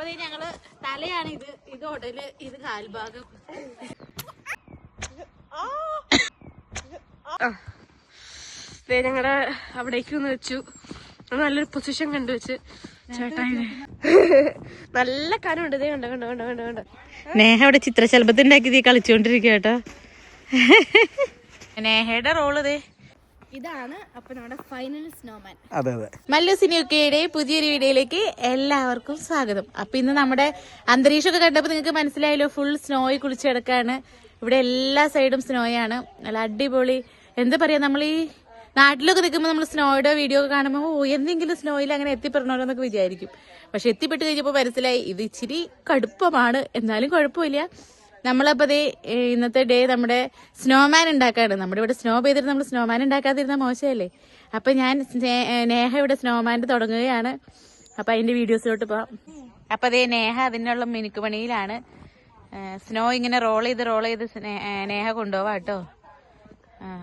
അപ്പൊ ഞങ്ങൾ തലയാണ് ഇത് ഇത് ഉടൽ ഇത് കാൽഭാഗം. ഞങ്ങടെ ഞങ്ങളുടെ അവിടേക്ക് ഒന്ന് വെച്ചു. നല്ലൊരു പൊസിഷൻ കണ്ടുവെച്ച് ചേട്ടായി നല്ല കനുണ്ട് ദേ കണ്ട കണ്ട കണ്ട കണ്ട കണ്ട. നേഹ അവിടെ ചിത്രശലഭത്തിണ്ടാക്കി കളിച്ചോണ്ടിരിക്കട്ടോ കേട്ടോ. നേഹയുടെ റോൾ ദേ. ഇതാണ് അപ്പൊ നമ്മുടെ ഫൈനൽ സ്നോമാൻ അതെ അതെ. മല്ലു സിനിയൊക്കെയുടെ പുതിയൊരു വീഡിയോയിലേക്ക് എല്ലാവർക്കും സ്വാഗതം. അപ്പൊ ഇന്ന് നമ്മുടെ അന്തരീക്ഷമൊക്കെ കണ്ടപ്പോൾ നിങ്ങൾക്ക് മനസ്സിലായല്ലോ ഫുൾ സ്നോയി കുളിച്ച് കിടക്കാണ്. ഇവിടെ എല്ലാ സൈഡും സ്നോയാണ് നല്ല അടിപൊളി. എന്താ പറയാ നമ്മൾ ഈ നാട്ടിലൊക്കെ നിൽക്കുമ്പോൾ നമ്മൾ സ്നോയുടെ വീഡിയോ ഒക്കെ കാണുമ്പോൾ ഓ എന്തെങ്കിലും സ്നോയിൽ അങ്ങനെ എത്തിപ്പെടണോ എന്നൊക്കെ വിചാരിക്കും. പക്ഷെ എത്തിപ്പെട്ട് കഴിഞ്ഞപ്പോൾ മനസ്സിലായി ഇത് ഇച്ചിരി കടുപ്പമാണ്. എന്നാലും കുഴപ്പമില്ല. നമ്മളപ്പോ ദേ ഇന്നത്തെ ഡേ നമ്മുടെ സ്നോമാൻ ഉണ്ടാക്കാണ്. നമ്മുടെ ഇവിടെ സ്നോ പെയ്തിട്ട് നമ്മൾ സ്നോമാൻ ഉണ്ടാക്കാതിരുന്ന മോശമല്ലേ? അപ്പൊ ഞാൻ നേഹ ഇവിടെ സ്നോമാൻ തുടങ്ങുകയാണ്. അപ്പൊ അതിന്റെ വീഡിയോസിലോട്ട് പോവാം. അപ്പൊ അതേ നേഹ അതിനുള്ള മിനുക്ക് പണിയിലാണ്. സ്നോ ഇങ്ങനെ റോൾ ചെയ്ത് റോൾ ചെയ്ത് നേഹ കൊണ്ടുപോവാ കേട്ടോ.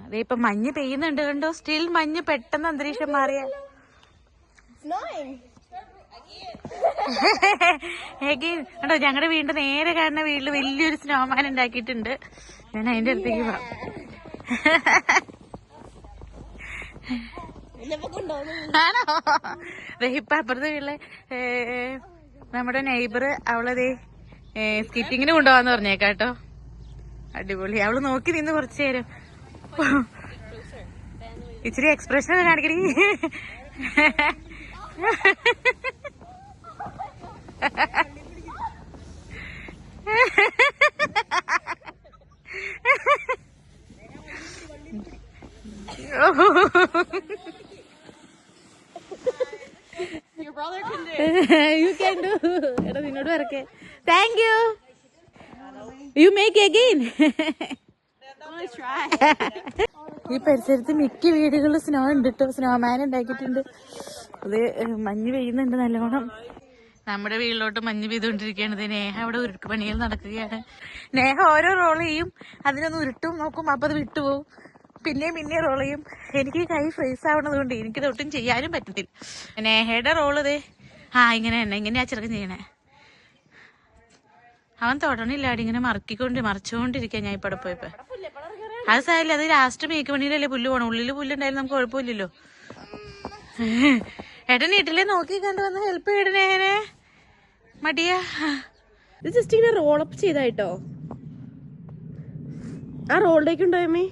അതേ ഇപ്പൊ മഞ്ഞ് പെയ്യുന്നുണ്ട് കണ്ടോ? സ്റ്റിൽ മഞ്ഞ് പെട്ടെന്ന് അന്തരീക്ഷം മാറിയ Again. കണ്ടോ ഞങ്ങളുടെ വീടിന്റെ നേരെ കാണുന്ന വീട്ടിൽ വലിയൊരു സ്നോമാൻ ഉണ്ടാക്കിയിട്ടുണ്ട്. ഞാൻ അതിന്റെ അടുത്തേക്ക് പോവാം ആണോ? ഇപ്പൊ അപ്പുറത്തെ വീട്ടിലെ നമ്മുടെ നെയ്ബർ അവളതേ സ്കിറ്റിങ്ങിന് കൊണ്ടുപോവാന്ന് പറഞ്ഞേക്കാട്ടോ അടിപൊളി. അവൾ നോക്കി നിന്ന് കുറച്ചു നേരം. ഇച്ചിരി എക്സ്പ്രഷൻ കാണിക്കണി യു ക്യാൻ ഡു എടാ നിന്നോട് വരക്കെ you. You make again. ഈ പരിസരത്ത് മിക്ക വീടുകളിലും സ്നോ ഉണ്ട് കേട്ടോ സ്നോമാൻ ഉണ്ടാക്കിയിട്ടുണ്ട്. അത് മഞ്ഞ് പെയ്യുന്നുണ്ട് നല്ലോണം. നമ്മുടെ വീട്ടിലോട്ട് മഞ്ഞ് പെയ്തുകൊണ്ടിരിക്കുകയാണ്. നേഹ അവിടെ ഉരുട്ട് പണികൾ നടക്കുകയാണ്. നേഹ ഓരോ റോൾ ചെയ്യും. അതിനൊന്ന് ഉരുട്ടും നോക്കും അപ്പൊ അത് വിട്ടുപോകും പിന്നെയും പിന്നെയും റോൾ ചെയ്യും. എനിക്ക് കൈ ഫ്രീസ് ആവണത് കൊണ്ട് എനിക്കിതൊട്ടും ചെയ്യാനും പറ്റത്തില്ല. നേഹയുടെ റോൾ ഇതേ. ആ ഇങ്ങനെ തന്നെ. ഇങ്ങനെയാ ചെറുക്കൻ ചെയ്യണേ. അവൻ തൊടണില്ല ഇങ്ങനെ മറക്കിക്കൊണ്ട് മറിച്ചുകൊണ്ടിരിക്കാൻ ഞാൻ ഇപ്പൊ പോയി പോയപ്പോ. അത് സാരില്ല അത് ലാസ്റ്റ് മേക്ക് പണിയിലല്ലേ പുല്ല് പോണം. ഉള്ളിൽ പുല്ലുണ്ടായാലും നമുക്ക് കുഴപ്പമില്ലല്ലോ. ഏട്ടൻ വീട്ടിലെ നോക്കി കണ്ടു വന്ന് ഹെൽപ്പ് ചെയ്യണേനെ മടിയാ. ഇത് ജസ്റ്റ് ഇങ്ങനെ റോളപ്പ് ചെയ്തായിട്ടോ? ആ റോളിലേക്ക് ഉണ്ടോ അമ്മേ?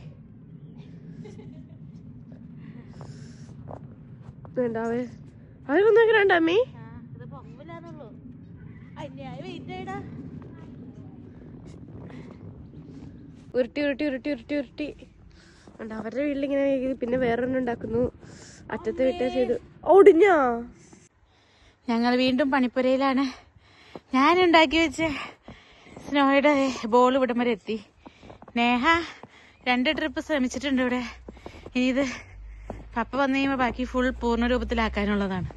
വേണ്ടാവേ. അതിലൊന്നും അങ്ങനെ ഉണ്ടോ അമ്മേ ഇത് പൊങ്ങില്ലാന്നുള്ളൂ അന്യായ വെയിറ്റ് ആയിടാ ഉരുട്ടി ഉരുട്ടി ഉരുട്ടി ഉരുട്ടി ഉരുട്ടി. ഉണ്ട് അവരുടെ വീട്ടിലിങ്ങനെ പിന്നെ വേറൊരെണ്ണം ഉണ്ടാക്കുന്നു. അറ്റത്തെ വീട്ടിൽ ചെയ്തു. ഓടിഞ്ഞ ഞങ്ങൾ വീണ്ടും പണിപ്പുരയിലാണ്. ഞാൻ ഉണ്ടാക്കി വെച്ച സ്നോയുടെ ബോൾ ഇവിടം വരെ എത്തി. നേഹ രണ്ട് ട്രിപ്പ് ശ്രമിച്ചിട്ടുണ്ട് ഇവിടെ. ഇനി ഇത് പപ്പ വന്നു കഴിയുമ്പോൾ ബാക്കി ഫുൾ പൂർണ രൂപത്തിലാക്കാനുള്ളതാണ്.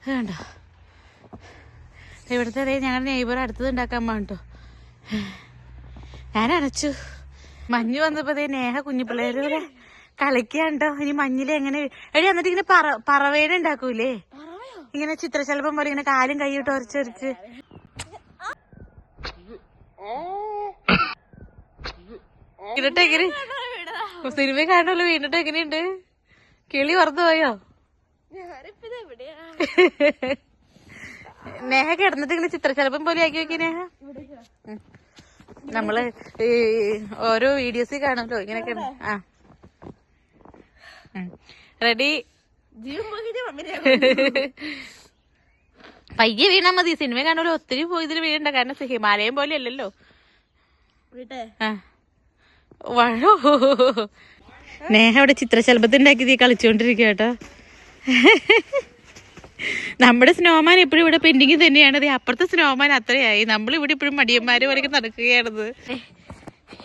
അത് കണ്ടോ? ഇവിടുത്തെ ഞങ്ങളുടെ നെയ്ബർ അടുത്തത് ഉണ്ടാക്കാൻ പോകട്ടോ ഞാൻ അടച്ചു മഞ്ഞ് വന്നപ്പോ നേഹ കുഞ്ഞിപ്പിള്ളേര് പോലെ കളിക്കാണ്ടോ? ഇനി മഞ്ഞിൽ എങ്ങനെ എടി എന്നിട്ട് ഇങ്ങനെ പറ പറവേന ഉണ്ടാക്കൂലേ? ഇങ്ങനെ ചിത്രശലഭം പോലെ ഇങ്ങനെ കാലും കൈയിട്ട് ഒരച്ചൊരച്ച്. എന്നിട്ട് എങ്ങനെ? സിനിമ കാണുമല്ലോ വീണിട്ട് എങ്ങനെയുണ്ട്? കിളി വറുത്തു പോയോ? നേഹ കിടന്നിട്ട് ഇങ്ങനെ ചിത്രശലഭം പോലെ ആക്കി വെക്കി നേഹ. നമ്മൾ ഈ ഓരോ വീഡിയോസ് കാണുമല്ലോ ഇങ്ങനെയൊക്കെ. ആ. റെഡി പയ്യെ വീണാ മതി. സിനിമ കാണുമല്ലോ ഒത്തിരി പോയി ഇതിൽ വീഴണ്ട കാരണം ഹിമാലയം പോലെ അല്ലല്ലോ. വഴോ നേഹ അവിടെ ചിത്രശലഭത്തിണ്ടാക്കി കളിച്ചോണ്ടിരിക്കട്ടോ കളിച്ചോണ്ടിരിക്കുക കേട്ടോ. നമ്മുടെ സ്നോമാൻ എപ്പോഴും ഇവിടെ പെൻഡിങ് തന്നെയാണ്. അതെ അപ്പുറത്തെ സ്നോമാൻ അത്രയായി. നമ്മൾ ഇവിടെ ഇപ്പോഴും മടിയന്മാര് പോലെ നടക്കുകയാണത്.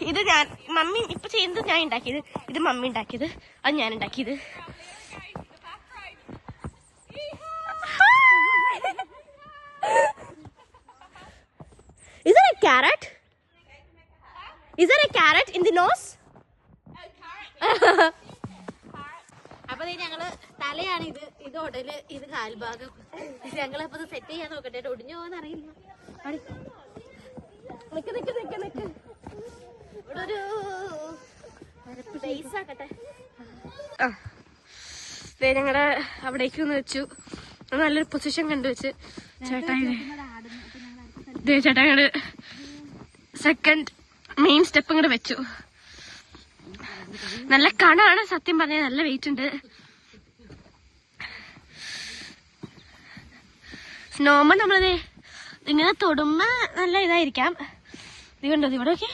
ഇത് ഞാൻ മമ്മി ഇപ്പൊ ചെയ്യുന്നത് ഞാൻ ഉണ്ടാക്കിയത്. ഇത് മമ്മി ഉണ്ടാക്കിയത്. അത് ഞാൻ ഉണ്ടാക്കിയത്. Is there a carrot? Is there a carrot in the nose? അപ്പൊ ഞങ്ങൾ തലയാണ് ഇത് ഇത് ഉടൽ ഇത് കാൽഭാഗം. ഞങ്ങളപ്പോ ഇത് സെറ്റ് ചെയ്യാൻ നോക്കട്ടെ. ഒടിഞ്ഞു പോകാൻ അറിയില്ല. നിക്ക് നിക്ക് നിക്ക് നിക്ക്. ആക്കട്ടെ. ഞങ്ങളുടെ അവിടേക്ക് ഒന്ന് വെച്ചു. നല്ലൊരു പൊസിഷൻ കണ്ടുവച്ച് ചേട്ടായി ചേട്ടാ ഞങ്ങൾ സെക്കൻഡ് മെയിൻ സ്റ്റെപ്പ് ഇങ്ങോട്ട് വെച്ചു. നല്ല കണാണ് സത്യം പറഞ്ഞ നല്ല വെയിറ്റ് ഉണ്ട് സ്നോമൻ നമ്മളത് ഇങ്ങനെ തൊടുമ്പോ നല്ല ഇതായിരിക്കാം. ഇത് കണ്ടോ ഇവിടെ ഒക്കെ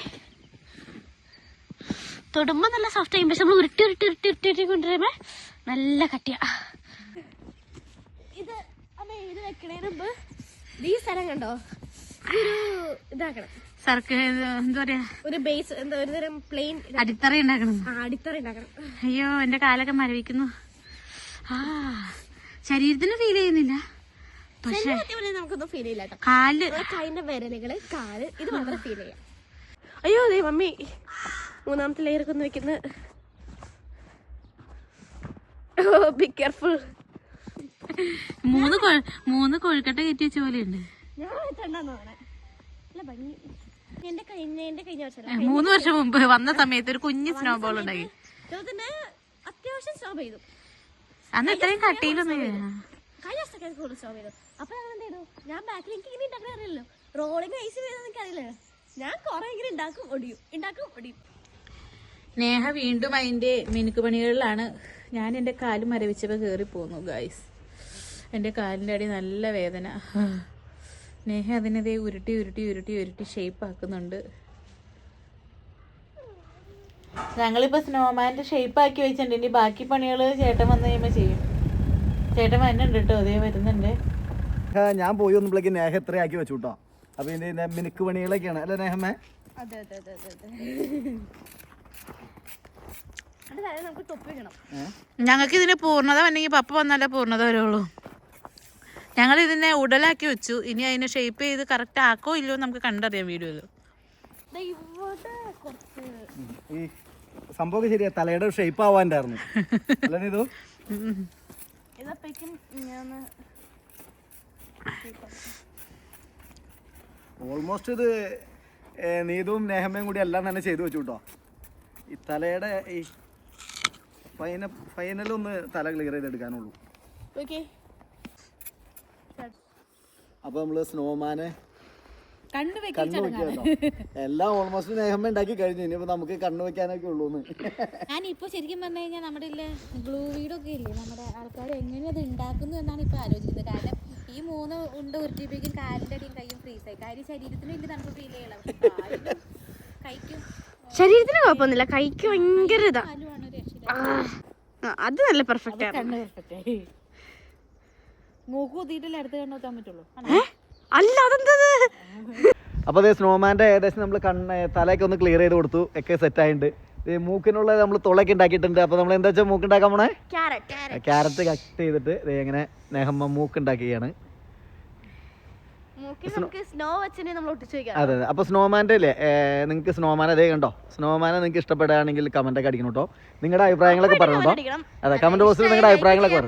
തൊടുമ്പോ നല്ല സോഫ്റ്റ് ആയി പക്ഷെ നമ്മൾ ഉരുട്ടി ഉരുട്ടി ഉരുട്ടി ഉരുട്ടി ഉരുട്ടി കൊണ്ടുവരുമ്പോ നല്ല കട്ടിയാ. ഇത് അമ്മ ഇത് വെക്കണേന് മുമ്പ് ഈ സ്ഥലം കണ്ടോ? ഇതൊരു ഇതാക്കണം. സർക്കിൾ എന്താ പറയാ? ഒരു ബേസ് എന്താ ഒരു തരം പ്ലെയിൻ അടിത്തറ ഉണ്ടാക്കണം. അടിത്തറ ഉണ്ടാക്കണം. അയ്യോ എന്റെ കാലൊക്കെ മരവിക്കുന്നു. ആ ശരീരത്തിന് ഫീൽ ചെയ്യുന്നില്ല. പക്ഷെ നമുക്കൊന്നും ഫീൽ ചെയ്യില്ല കാൽ കൈന്റെ വിരലുകൾ കാൽ ഇത് മാത്രം ഫീൽ ചെയ്യാം. അയ്യോ അതെ മമ്മി. മൂന്നാമത്തെ ലെയർ ഒക്കെ ഒന്ന് വെക്കുന്ന. ബി കെയർഫുൾ മൂന്ന് മൂന്ന് കൊഴുക്കട്ട കയറ്റി വെച്ച കഴിഞ്ഞ വർഷം മൂന്ന് വർഷം മുമ്പ് വന്ന സമയത്ത് ഒരു കുഞ്ഞു സ്നോ ബോൾ ഉണ്ടായി. അത്യാവശ്യം അന്ന് ഇത്രയും കട്ടിയിലൊന്നും. കഴിഞ്ഞ വർഷമൊക്കെ കൂടുതൽ സ്റ്റോപ്പ് ചെയ്തു. അപ്പൊ ഞങ്ങൾ എന്ത് ചെയ്തു? ഞാൻ ബാക്കിൽ എനിക്ക് ഇങ്ങനെ ഉണ്ടാക്കാൻ അറിയില്ലല്ലോ. റോളിങ് ഐസ് ചെയ്തെന്ന് എനിക്ക് അറിയില്ലല്ലോ. ഞാൻ കുറെ ഇങ്ങനെ ഉണ്ടാക്കും ഒടിയും. ഉണ്ടാക്കും ഒടിയും. നേഹ വീണ്ടും അതിന്റെ മിനുക്ക് പണികളിലാണ്. ഞാൻ എന്റെ കാൽ മരവിച്ചപ്പോ കേറി പോന്നു ഗായ്സ് എന്റെ കാലിന്റെ അടി നല്ല വേദന. നേഹ അതിനതേ ഉരുട്ടി ഉരുട്ടി ഉരുട്ടി ഉരുട്ടി ഷേപ്പ് ആക്കുന്നുണ്ട്. ഞങ്ങളിപ്പോ സ്നോമാന്റെ ഷേപ്പ് ആക്കി വെച്ചിട്ടുണ്ട്. ഇനി ബാക്കി പണികൾ ചേട്ടൻ വന്നു കഴിയുമ്പോ ചെയ്യും. ചേട്ടൻ വരുന്നുണ്ട് കേട്ടോ അതേ വരുന്നുണ്ട്. ഞാൻ പോയി വന്നപ്പോഴേക്ക് നേഹ എത്രയാക്കി വെച്ചു കേട്ടോ. അപ്പൊ ഇതിന്റെ മിനുക്ക് പണികളൊക്കെയാണ് അല്ലെ നേഹമ്മേ? അതെ ഞങ്ങൾക്ക് ഇതിന് പൂർണത വന്നെങ്കിൽ പപ്പ വന്നാലേ പൂർണത വരുള്ളൂ. ഞങ്ങൾ ഇതിനെ ഉടലാക്കി വെച്ചു. ഇനി അതിനെ ഷേപ്പ് ചെയ്ത് കറക്റ്റ് ആക്കോ ഇല്ലയോ നമുക്ക് കണ്ടറിയാം വീഡിയോയിൽ സംഭവം ശരിയാ തലയുടെ ഷേപ്പ് ആവാണ്ടായിരുന്നു അല്ലേ നീതു? ഞാൻ ഓൾമോസ്റ്റ് ഇത് നീതും നെഹമയും നേഹമ്മയും കൂടി എല്ലാം തന്നെ ചെയ്തു വെച്ചു കേട്ടോ ഈ തലയുടെ ഈ ഫൈന ഫൈനലൊന്ന് തല ക്ലിയർ ചെയ്തെടുക്കാനുള്ളൂ ഓക്കെ അപ്പൊ നമ്മൾ സ്നോമാനെ കണ്ണു എല്ലാം ഓൾമോസ്റ്റ് നേഹമ്മ ഉണ്ടാക്കി കഴിഞ്ഞു. ഇനിയിപ്പോ നമുക്ക് കണ്ണു വെക്കാനൊക്കെ ഉള്ളൂന്ന്. ഞാൻ ഇപ്പൊ ശരിക്കും പറഞ്ഞു കഴിഞ്ഞാൽ നമ്മുടെ ഇല്ല ഗ്ലൂ വീടൊക്കെ ഇല്ലേ? നമ്മുടെ ആൾക്കാർ എങ്ങനെ അത് ഉണ്ടാക്കുന്നു എന്നാണ് ഇപ്പൊ ആലോചിക്കുന്നത്. കാരണം ഈ മൂന്ന് ഉണ്ട് ഉരുട്ടിപ്പിക്കും കാലിന്റെ അടിയും കൈയും ഫ്രീസ് ആയി. കാര്യം ശരീരത്തിന് വലിയ തണുപ്പ് ഫീൽ ചെയ്യണം കഴിക്കും കൈക്കും ശരീരത്തിന് കുഴപ്പമൊന്നുമില്ല. കൈക്ക് ഭയങ്കര ഇതാ. അത് നല്ല പെർഫെക്റ്റ് ആണ് ആയി. അടുത്ത് വെക്കാൻ പറ്റുള്ളൂ? അല്ല അതെന്തത്? അപ്പോൾ അതേ സ്നോമാന്റെ ഏകദേശം നമ്മൾ കണ്ണ് തലയൊക്കെ ഒന്ന് ക്ലിയർ ചെയ്ത് കൊടുത്തു. ഒക്കെ സെറ്റ് ആയിട്ടുണ്ട് മൂക്കിനുള്ള നമ്മൾ തുളയൊക്കെ ഉണ്ടാക്കിയിട്ടുണ്ട് അപ്പോൾ നമ്മൾ എന്താ വെച്ചാൽ മൂക്ക് ഉണ്ടാക്കാൻ പോണേ? ക്യാരറ്റ് കട്ട് ചെയ്തിട്ട് ഇങ്ങനെ നേഹമ്മ മൂക്ക് ഉണ്ടാക്കുകയാണ് നമുക്ക് സ്നോ വെച്ചിനെ നമ്മൾ ഒട്ടിച്ചു വെക്കാം. അതെ അതെ. അപ്പോൾ സ്നോമാന്റെ അല്ലേ നിങ്ങൾക്ക് സ്നോമാൻ അതേ കണ്ടോ? സ്നോമാനെ നിങ്ങൾക്ക് ഇഷ്ടപ്പെടുകയാണെങ്കിൽ കമന്റ് ഒക്കെ അടിക്കണം കേട്ടോ നിങ്ങളുടെ അഭിപ്രായങ്ങളൊക്കെ പറഞ്ഞു കേട്ടോ അതെ കമന്റ് ബോക്സിൽ നിങ്ങളുടെ അഭിപ്രായങ്ങളൊക്കെ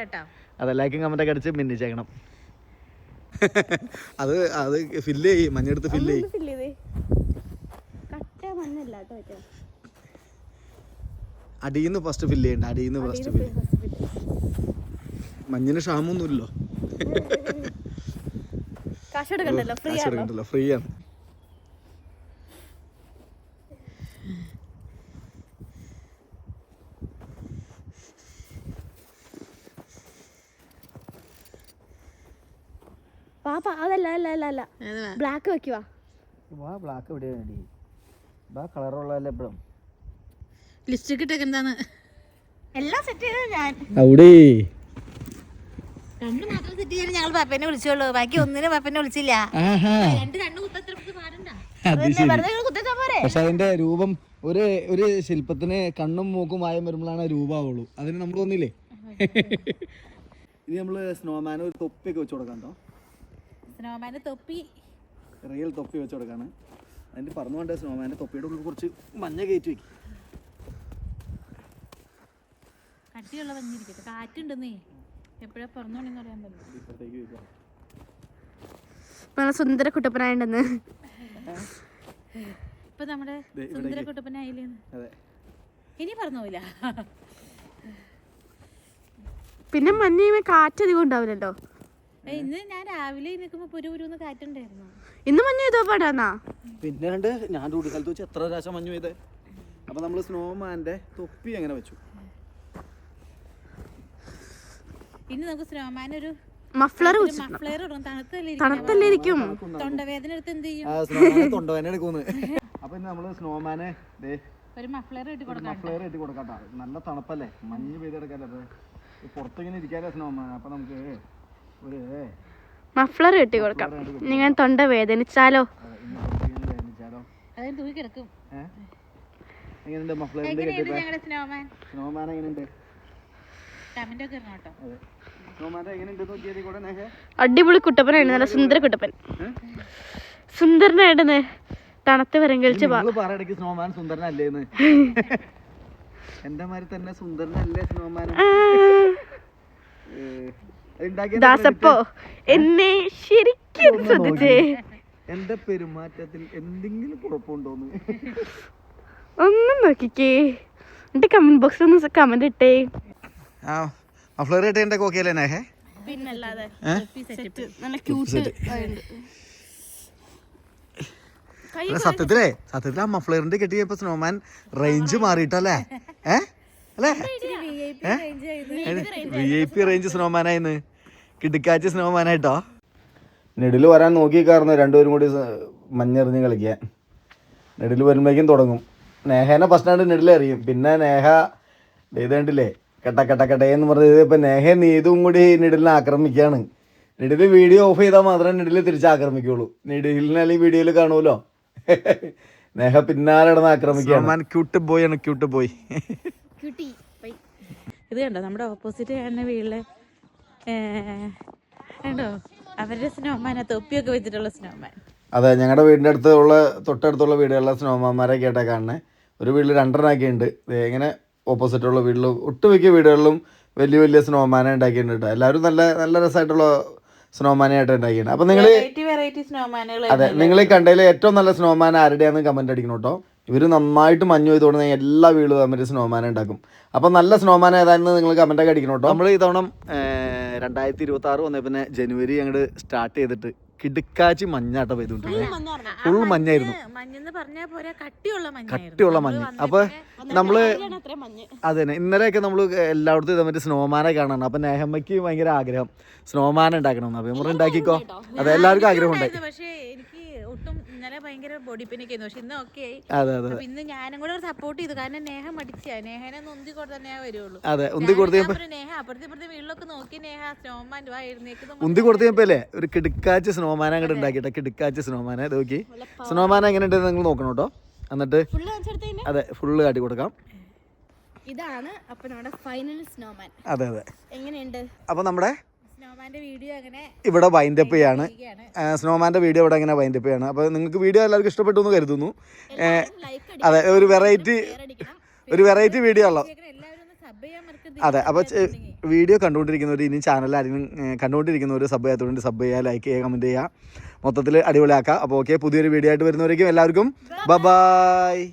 കേട്ടോ. അതെ ലൈക്കും കമന്റ് ഒക്കെ അടിച്ച് മിന്നിച്ചേക്കണം. അത് അത് ഫില്ല് ചെയ്യും മഞ്ഞെടുത്ത് ഫില്ല് ചെയ്യും. അടിയിന്ന് ഫസ്റ്റ് ഫില്ല് ചെയ്യണ്ട അടിയിന്ന് ഫസ്റ്റ് ഫില്ല് മഞ്ഞിന് ക്ഷാമൊന്നുമില്ലല്ലോ. കാശ് എടുക്കണ്ടല്ലോ? ഫ്രീ ആണോ പാപ്പ അതല്ല അല്ല അല്ല അല്ല ബ്ലാക്ക് വെക്കുവാ. വാ ബ്ലാക്ക് എവിടെയാണ് അടി ബാ കളറുള്ളതല്ലേ എപ്പോഴും ലിപ്സ്റ്റിക് ഇട്ടൊക്കെ എന്താണ് എല്ലാം സെറ്റ് ചെയ്തത് ഞാൻ. അവിടെ. കണ്ണ് മാത്രം സെറ്റ് ചെയ്യാൻ ഞങ്ങൾ പപ്പനെ വിളിച്ചോളൂ ബാക്കി ഒന്നിനും പപ്പനെ വിളിച്ചില്ല. രണ്ട് രണ്ട് കുത്തത്ര പാടണ്ട. പക്ഷെ അതിന്റെ രൂപം ഒരു ഒരു ശില്പത്തിന് കണ്ണും മൂക്കും ആയം വരുമ്പോഴാണ് രൂപമാവുള്ളൂ. അതിന് നമ്മൾ തോന്നില്ലേ ഇനി നമ്മൾ സ്നോമാൻ ഒരു തൊപ്പിയൊക്കെ വെച്ച് കൊടുക്കാം കേട്ടോ. സ്നോമാന്റെ തൊപ്പി. റിയൽ തൊപ്പി വെച്ച് കൊടുക്കാണ്. അതിന്റെ പറഞ്ഞു കൊണ്ട് സ്നോമാന്റെ തൊപ്പിയുടെ ഉള്ളിൽ കുറച്ച് മഞ്ഞ കയറ്റി വെക്കും. കട്ടിയുള്ള മഞ്ഞിരിക്കട്ടെ കാറ്റുണ്ടെന്നേ. എപ്പോഴാ പറഞ്ഞോണെന്ന് അറിയാൻ പറ്റില്ല. നല്ല സുന്ദര കുട്ടപ്പനായുണ്ടെന്ന്. ഇപ്പൊ നമ്മുടെ സുന്ദര കുട്ടപ്പനായില്ലേന്ന് അതെ. ഇനി പറഞ്ഞോല പിന്നെ മഞ്ഞ കാറ്റധികം ഉണ്ടാവില്ലല്ലോ. ഇന്ന് ഞാൻ രാവിലെ നിൽക്കുമ്പോ പുരു പുരുന്ന് കാറ്റുണ്ടായിരുന്നു. ഇന്ന് മഞ്ഞ ഇതോ പാടാന്നാ? പിന്നെ ഞാൻ വെച്ച് എത്ര പ്രാവശ്യം മഞ്ഞു ചെയ്തേ അപ്പൊ നമ്മൾ സ്നോമാന്റെ തൊപ്പി എങ്ങനെ വെച്ചു? ഇനി നമുക്ക് സ്നോമാൻ ഒരു മഫ്ലർ മഫ്ലെയർ ഇടും തണുത്തല്ലേ തണുത്തല്ലേ ഇരിക്കും. തൊണ്ടവേദന എടുത്ത് എന്ത് ചെയ്യും? സ്നോമാനെ തൊണ്ടവേന എടുക്കൂന്ന്. അപ്പൊ ഇന്ന് നമ്മൾ സ്നോമാനെ ദേ ഒരു ഇട്ട് കൊടുക്കാം നല്ല തണുപ്പല്ലേ? മഞ്ഞ് പെയ്തെടുക്കാല്ലേ? പുറത്തിങ്ങനെ ഇരിക്കാല്ലേ സ്നോമാൻ അപ്പൊ നമുക്ക് മഫ്ലർ കെട്ടി കൊടുക്കാം. നിങ്ങൾ തൊണ്ട വേദനിച്ചാലോ? അടിപൊളി കുട്ടപ്പനാണ് നല്ല സുന്ദര കുട്ടപ്പൻ. സുന്ദരനായിട്ടെന്ന് തണുത്ത് വരം കഴിച്ച് നിങ്ങൾ പറയടക്ക് സ്നോമാൻ സുന്ദരനല്ലേന്ന് എന്റെ മാതിരി തന്നെ സുന്ദരനല്ലേ സ്നോമാൻ? ദാസപ്പോ എന്നെ ശരിക്കും ശ്രദ്ധിച്ചേ. എന്റെ പെരുമാറ്റത്തിൽ എന്തെങ്കിലും കുഴപ്പമുണ്ടോന്ന്? ഒന്നും നോക്കിക്കേ. എന്റെ കമന്റ് ബോക്സിൽ ഒന്ന് കമന്റ് ഇട്ടേ. ഇട്ടേന്റെ ഓക്കെയല്ലേ നേഹെ പിന്നല്ലാതെ നല്ല ക്യൂട്ട് സത്യത്തിലേ സത്യത്തിൽ ആ മഫ്ലറിന്റെ കെട്ടിയപ്പോ സ്നോമാൻ റേഞ്ച് മാറിയിട്ടല്ലേ? ഏ? അല്ലേ? വി ഐ പി റേഞ്ച് സ്നോമാനായിന്ന്. കിടുക്കാച്ച് സ്നോമാനായിട്ടോ? നെടിൽ വരാൻ നോക്കിക്കാർന്നു രണ്ടുപേരും കൂടി മഞ്ഞെറിഞ്ഞ് കളിക്കാൻ. നെടിൽ വരുമ്പോഴേക്കും തുടങ്ങും. നേഹേനെ ഫസ്റ്റാണ്ട് നെടിൽ അറിയും പിന്നെ നേഹ ഇതേണ്ടില്ലേ കെട്ട കെട്ട കെട്ടയെന്ന് പറഞ്ഞത് ഇപ്പം നേഹ നീതും കൂടി നെടിലിനെ ആക്രമിക്കുകയാണ്. നെടിൽ വീഡിയോ ഓഫ് ചെയ്താൽ മാത്രമേ നെടിൽ തിരിച്ച് ആക്രമിക്കുള്ളൂ നെടിലിനെ അല്ലെങ്കിൽ വീഡിയോയിൽ കാണുമല്ലോ? നേഹ പിന്നാലെ നടന്ന് ആക്രമിക്കുകയാണ്. ക്യൂട്ട് ബോയ് ആണ് ക്യൂട്ട് ബോയ് ഇത് കണ്ടോ? നമ്മുടെ ഓപ്പോസിറ്റ് കാണുന്ന വീട്ടിലെ. കണ്ടോ? അവരുടെ സ്നോമാനാ തൊപ്പിയൊക്കെ വെച്ചിട്ടുള്ള സ്നോമാൻ അതെ ഞങ്ങളുടെ വീടിന്റെ അടുത്തുള്ള തൊട്ടടുത്തുള്ള വീടുകളിലെ സ്നോമാന്മാരെ ആയിട്ടാണ് കാണുന്നത് ഒരു വീട്ടിൽ രണ്ടെണ്ണമൊക്കെ ഉണ്ട് ഇങ്ങനെ ഓപ്പോസിറ്റുള്ള വീട്ടിലും ഒട്ടുമിക്ക വീടുകളിലും വലിയ വലിയ സ്നോമാനെ ഉണ്ടാക്കിയിട്ടുണ്ട് എല്ലാവരും നല്ല നല്ല രസമായിട്ടുള്ള സ്നോമാനായിട്ട് ഉണ്ടാക്കിയിട്ടുണ്ട് അപ്പം നിങ്ങൾ അതെ നിങ്ങൾ കണ്ടതിൽ ഏറ്റവും നല്ല സ്നോമാൻ ആരുടെയാന്ന് കമന്റ് അടിക്കണം കേട്ടോ ഇവർ നന്നായിട്ട് മഞ്ഞ് പോയി തുടങ്ങി എല്ലാ വീടും തമ്മിൽ സ്നോമാൻ ഉണ്ടാക്കും. അപ്പം നല്ല സ്നോമാൻ ഏതാണെന്ന് നിങ്ങൾ കമന്റൊക്കെ അടിക്കണം കേട്ടോ. നമ്മൾ ഈ തവണ രണ്ടായിരത്തി ഇരുപത്തി ആറ് വന്നേ പിന്നെ ജനുവരി അങ്ങോട്ട് സ്റ്റാർട്ട് ചെയ്തിട്ട് കിടുക്കാച്ചി മഞ്ഞാട്ട പെയ്തുകൊണ്ടിരുന്നത് ഫുൾ മഞ്ഞായിരുന്നു. മഞ്ഞെന്ന് പറഞ്ഞാൽ പോരാ കട്ടിയുള്ള മഞ്ഞ്. അപ്പൊ നമ്മൾ അതെ തന്നെ ഇന്നലെയൊക്കെ നമ്മൾ എല്ലായിടത്തും ഇതേ മറ്റേ സ്നോമാനെ കാണണം. അപ്പൊ നെഹമ്മയ്ക്ക് ഭയങ്കര ആഗ്രഹം. സ്നോമാൻ ഉണ്ടാക്കണം അപ്പൊ നമ്മൾ ഉണ്ടാക്കിക്കോ. അതെ എല്ലാവർക്കും ആഗ്രഹം ഉണ്ടായി പക്ഷേ എനിക്ക് ഒട്ടും ഇന്നലെ ഭയങ്കര ബോഡി പെയിനൊക്കെ ആയിരുന്നു. പക്ഷെ ഇന്ന് ഓക്കെ ആയി. ഇന്ന് ഞാനും കൂടെ സപ്പോർട്ട് ചെയ്തു. കാരണം നേഹ മടിച്ചാ. നേഹനെ ഒന്ന് ഉന്തി കൊടുത്തേ വരുള്ളൂ. അതെ ഉന്തി കൊടുത്ത് ഞാൻ നേഹ അപ്പുറത്തെ ഇപ്പുറത്തെ വീട്ടിലൊക്കെ നോക്കി നേഹ സ്നോമാൻ വാ എഴുന്നേക്കുന്നു ഉന്തി കൊടുത്ത് കഴിഞ്ഞപ്പോ ഒരു കിടുക്കാച്ച് സ്നോമാൻ അങ്ങോട്ട് ഉണ്ടാക്കിട്ടെ കിടുക്കാച്ച് സ്നോമാനെ നോക്കി. സ്നോമാൻ എങ്ങനെ ഉണ്ടെന്ന് നിങ്ങൾ നോക്കണം കേട്ടോ. എന്നിട്ട് അതെ ഫുള്ള് കാട്ടി കൊടുക്കാം. ഇതാണ് അപ്പൊ നമ്മുടെ ഫൈനൽ സ്നോമാൻ അതെ അതെ. എങ്ങനെയുണ്ട്? അപ്പൊ നമ്മുടെ ഇവിടെ വൈൻഡപ്പ് ചെയ്യാണ്. സ്നോമാന്റെ വീഡിയോ ഇവിടെ ഇങ്ങനെ വൈൻഡപ്പ് ചെയ്യാണ്. അപ്പോൾ നിങ്ങൾക്ക് വീഡിയോ എല്ലാവർക്കും ഇഷ്ടപ്പെട്ടു എന്ന് കരുതുന്നു. അതെ ഒരു വെറൈറ്റി ഒരു വെറൈറ്റി വീഡിയോ ഉള്ള. അതെ അപ്പോൾ വീഡിയോ കണ്ടുകൊണ്ടിരിക്കുന്നവർ ഇനി ചാനൽ ആരെങ്കിലും കണ്ടുകൊണ്ടിരിക്കുന്നവർ സബ് ചെയ്യാത്തതുകൊണ്ട് സബ് ചെയ്യുക ലൈക്ക് ചെയ്യുക കമന്റ് ചെയ്യുക മൊത്തത്തിൽ അടിപൊളിയാക്കുക അപ്പോൾ ഓക്കെ പുതിയൊരു വീഡിയോ ആയിട്ട് വരുന്നവരേക്കും എല്ലാവർക്കും ബ ബായ്